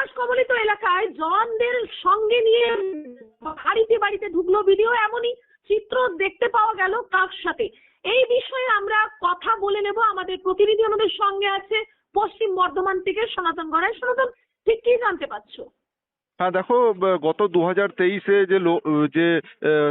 গ্রাস কবলিত এলাকায় জনদের সঙ্গে নিয়ে বাড়িতে বাড়িতে ঢুকলো ভিডিও, এমনই চিত্র দেখতে পাওয়া গেল কার সাথে। এই বিষয়ে আমরা কথা বলে নেব। আমাদের প্রতিনিধি আমাদের সঙ্গে আছে পশ্চিম বর্ধমান থেকে সনাতন গড়াই। সনাতন, ঠিক কি জানতে পারছ? হ্যাঁ দেখো গত দু হাজার তেইশে যে লো- যে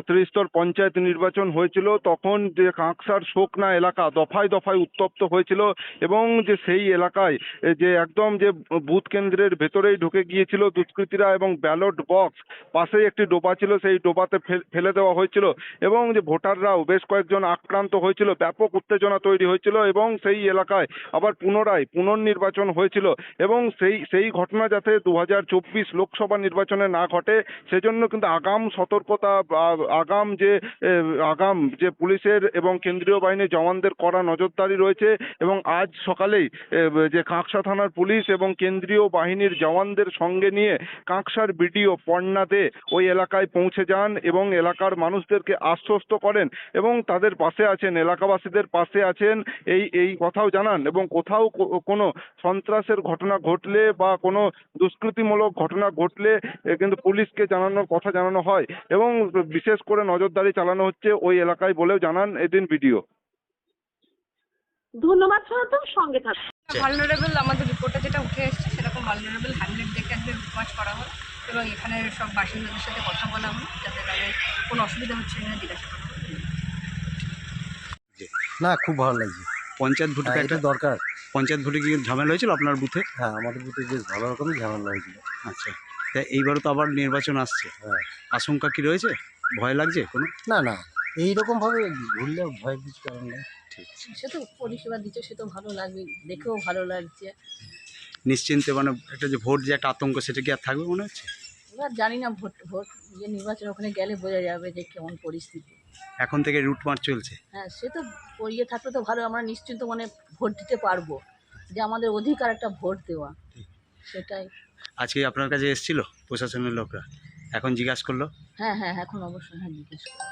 ত্রিস্তর পঞ্চায়েত নির্বাচন হয়েছিল, তখন যে কাঁকসার শোকনা এলাকা দফায় দফায় উত্তপ্ত হয়েছিল এবং যে সেই এলাকায় যে একদম যে বুথ কেন্দ্রের ভেতরেই ঢুকে গিয়েছিল দুষ্কৃতীরা এবং ব্যালট বক্স পাশেই একটি ডোবা ছিল, সেই ডোবাতে ফেলে দেওয়া হয়েছিল এবং যে ভোটাররাও বেশ কয়েকজন আক্রান্ত হয়েছিল, ব্যাপক উত্তেজনা তৈরি হয়েছিল এবং সেই এলাকায় আবার পুনরায় পুনর্নির্বাচন হয়েছিল এবং সেই সেই ঘটনা যাতে দু হাজার চব্বিশ লোকসভা নির্বাচনে না ঘটে, সেজন্য কিন্তু আগাম সতর্কতা আগাম যে আগাম যে পুলিশের এবং কেন্দ্রীয় বাহিনীর জওয়ানদের কড়া নজরদারি রয়েছে এবং আজ সকালেই যে কাঁকসা থানার পুলিশ এবং কেন্দ্রীয় বাহিনীর জওয়ানদের সঙ্গে নিয়ে কাঁকসার বিডিও পর্ণা দে ওই এলাকায় পৌঁছে যান এবং এলাকার মানুষদেরকে আশ্বস্ত করেন এবং তাদের পাশে আছেন, এলাকাবাসীদের পাশে আছেন, এই এই কথাও জানান এবং কোথাও কোনো সন্ত্রাসের ঘটনা ঘটলে বা কোনো দুষ্কৃতিমূলক ঘটনা ঘটলে এ, কিন্তু পুলিশকে জানানোর কথা জানানো হয় এবং বিশেষ করে নজরদারি চালানো হচ্ছে ওই এলাকায় বলেও জানান এদিন ভিডিও ধন্যবাদ সনাতন সঙ্গে থাকো ভালনারেবল আমাদের রিপোর্টে যেটা উঠে এসেছে সেরকম ভালনারেবল হ্যামলেট দেখে একবার রুটমার্চ করা হয় এবং এখানে সব বাসিন্দাদের সাথে কথা বলা হলো যাতে তাদের কোনো অসুবিধা হচ্ছে কিনা জিজ্ঞাসা করা না খুব ভালো লাগছে। পঞ্চায়েত ভোটে হ্যাঁ, একটা দরকার। পঞ্চায়েত ভোটে কি ঝামেলা হয়েছিল আপনার বুথে? হ্যাঁ আমাদের বুথে বেশ ভালো রকমই ঝামেলা হয়েছিল। আচ্ছা। তা এইবারও তো আবার নির্বাচন আসছে। হ্যাঁ। আশঙ্কা কি রয়েছে? ভয় লাগছে কোনো? না না। এইরকমভাবে ঘুরলে ভয় কিছু কারণ নেই। ঠিক। সে তো পরিষেবা দিচ্ছে সে তো ভালো লাগবে দেখেও ভালো লাগছে। নিশ্চিন্তে মানে একটা যে ভোট যে একটা আতঙ্ক সেটা কি আর থাকবে মনে হচ্ছে? এবার জানি না ভোট ভোট যে নির্বাচন ওখানে গেলে বোঝা যাবে যে কেমন পরিস্থিতি। এখন থেকে রুট মার্চ চলছে। হ্যাঁ সে তো ইয়ে থাকলে তো ভালো আমরা নিশ্চিন্ত মানে ভোট দিতে পারব। যে আমাদের অধিকার একটা ভোট দেওয়া। সেটাই। আজকে আপনার কাছে এসেছিল প্রশাসনের লোকরা? এখন জিজ্ঞাসা করল? হ্যাঁ হ্যাঁ এখন অবশ্যই হ্যাঁ জিজ্ঞেস করো